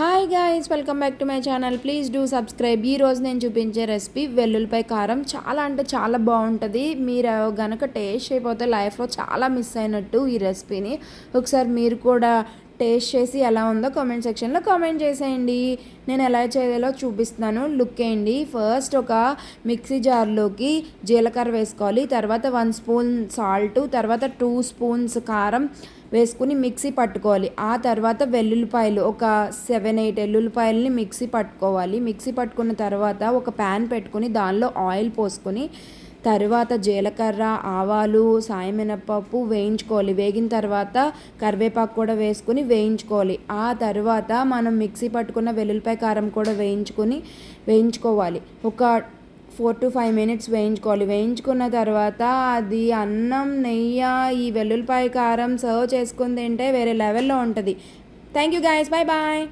Hi guys welcome back to my channel please do subscribe ఈ రోజు నేను చూపించే రెసిపీ వెల్లుల్లిపాయ కారం. చాలా అంటే చాలా బాగుంటుంది. మీరు గనక టేస్ట్ అయిపోతే లైఫ్లో చాలా మిస్ అయినట్టు ఈ రెసిపీని ఒకసారి మీరు కూడా టేస్ట్ చేసి ఎలా ఉందో కామెంట్ సెక్షన్లో కామెంట్ చేసేయండి. నేను ఎలా చేయాలో చూపిస్తున్నాను. లుక్ వేయండి ఫస్ట్ ఒక మిక్సీ జార్లోకి జీలకర్ర వేసుకోవాలి. తర్వాత వన్ స్పూన్ సాల్ట్ తర్వాత టూ స్పూన్స్ కారం. వేసుకుని మిక్సీ పట్టుకోవాలి. ఆ తర్వాత వెల్లుల్లిపాయలు ఒక సెవెన్ ఎయిట్ వెల్లుల్లిపాయలని మిక్సీ పట్టుకోవాలి. మిక్సీ పట్టుకున్న తర్వాత ఒక ప్యాన్ పెట్టుకుని దానిలో ఆయిల్ పోసుకొని తర్వాత జీలకర్ర ఆవాలు సాయమినపప్పు వేయించుకోవాలి. వేగిన తర్వాత కరివేపాకు కూడా వేసుకుని వేయించుకోవాలి. ఆ తర్వాత మనం మిక్సీ పట్టుకున్న వెల్లుల్లిపాయ కారం కూడా వేయించుకొని వేయించుకోవాలి. ఒక ఫోర్ టు ఫైవ్ మినిట్స్ వేయించుకోవాలి. వేయించుకున్న తర్వాత అది అన్నం నెయ్యి ఈ వెల్లుల్లిపాయ కారం సర్వ్ చేసుకుని తింటే వేరే లెవెల్లో ఉంటుంది. Thank you guys. Bye bye.